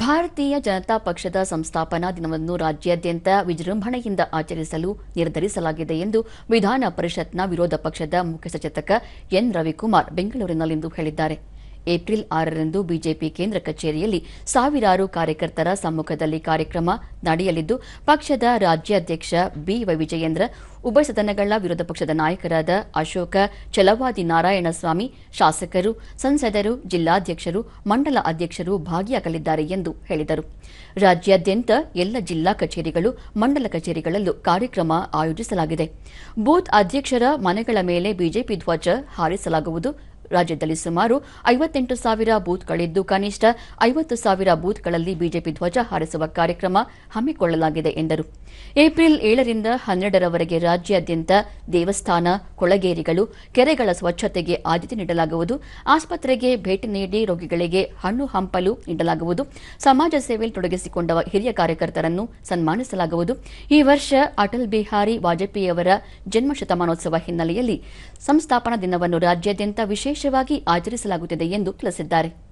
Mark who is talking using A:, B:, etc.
A: ಭಾರತೀಯ ಜನತಾ ಪಕ್ಷದ ಸಂಸ್ಥಾಪನಾ ದಿನವನ್ನು ರಾಜ್ಯಾದ್ಯಂತ ವಿಜೃಂಭಣೆಯಿಂದ ಆಚರಿಸಲು ನಿರ್ಧರಿಸಲಾಗಿದೆ ಎಂದು ವಿಧಾನ ಪರಿಷತ್ನ ವಿರೋಧ ಪಕ್ಷದ ಮುಖ್ಯ ಸಚೇತಕ ಎನ್ ರವಿಕುಮಾರ್ ಬೆಂಗಳೂರಿನಲ್ಲಿಂದು ಹೇಳಿದ್ದಾರೆ. ಏಪ್ರಿಲ್ ಆರರಂದು ಬಿಜೆಪಿ ಕೇಂದ್ರ ಕಚೇರಿಯಲ್ಲಿ ಸಾವಿರಾರು ಕಾರ್ಯಕರ್ತರ ಸಮ್ಮುಖದಲ್ಲಿ ಕಾರ್ಯಕ್ರಮ ನಡೆಯಲಿದ್ದು, ಪಕ್ಷದ ರಾಜ್ಯಾಧ್ಯಕ್ಷ ಬಿವೈ ವಿಜಯೇಂದ್ರ, ಉಭಯ ಸದನಗಳ ವಿರೋಧ ಪಕ್ಷದ ನಾಯಕರಾದ ಅಶೋಕ ಛಲವಾದಿ ನಾರಾಯಣಸ್ವಾಮಿ, ಶಾಸಕರು, ಸಂಸದರು, ಜಿಲ್ಲಾಧ್ಯಕ್ಷರು, ಮಂಡಲ ಅಧ್ಯಕ್ಷರು ಭಾಗಿಯಾಗಲಿದ್ದಾರೆ ಎಂದು ಹೇಳಿದರು. ರಾಜ್ಯಾದ್ಯಂತ ಎಲ್ಲ ಜಿಲ್ಲಾ ಕಚೇರಿಗಳು, ಮಂಡಲ ಕಚೇರಿಗಳಲ್ಲೂ ಕಾರ್ಯಕ್ರಮ ಆಯೋಜಿಸಲಾಗಿದೆ. ಬೂತ್ ಅಧ್ಯಕ್ಷರ ಮನೆಗಳ ಮೇಲೆ ಬಿಜೆಪಿ ಧ್ವಜ ಹಾರಿಸಲಾಗುವುದು. ರಾಜ್ಯದಲ್ಲಿ ಸುಮಾರು ಐವತ್ತೆಂಟು ಸಾವಿರ ಬೂತ್ಗಳಿದ್ದು, ಕನಿಷ್ಠ ಐವತ್ತು ಸಾವಿರ ಬೂತ್ಗಳಲ್ಲಿ ಬಿಜೆಪಿ ಧ್ವಜ ಹಾರಿಸುವ ಕಾರ್ಯಕ್ರಮ ಹಮ್ಮಿಕೊಳ್ಳಲಾಗಿದೆ ಎಂದರು. ಏಪ್ರಿಲ್ ಏಳರಿಂದ ಹನ್ನೆರಡರವರೆಗೆ ರಾಜ್ಯಾದ್ಯಂತ ದೇವಸ್ಥಾನ, ಕೊಳಗೇರಿಗಳು, ಕೆರೆಗಳ ಸ್ವಚ್ಛತೆಗೆ ಆದ್ಯತೆ ನೀಡಲಾಗುವುದು. ಆಸ್ಪತ್ರೆಗೆ ಭೇಟಿ ನೀಡಿ ರೋಗಿಗಳಿಗೆ ಹಣ್ಣು ಹಂಪಲು ನೀಡಲಾಗುವುದು. ಸಮಾಜ ಸೇವೆಯಲ್ಲಿ ತೊಡಗಿಸಿಕೊಂಡ ಹಿರಿಯ ಕಾರ್ಯಕರ್ತರನ್ನು ಸನ್ಮಾನಿಸಲಾಗುವುದು. ಈ ವರ್ಷ ಅಟಲ್ ಬಿಹಾರಿ ವಾಜಪೇಯಿಯವರ ಜನ್ಮ ಶತಮಾನೋತ್ಸವ ಹಿನ್ನೆಲೆಯಲ್ಲಿ ಸಂಸ್ಥಾಪನಾ ದಿನವನ್ನು ರಾಜ್ಯಾದ್ಯಂತ ವಿಶೇಷವಾಗಿ ಆಚರಿಸಲಾಗುತ್ತಿದೆ ಎಂದು ತಿಳಿಸಿದ್ದಾರೆ.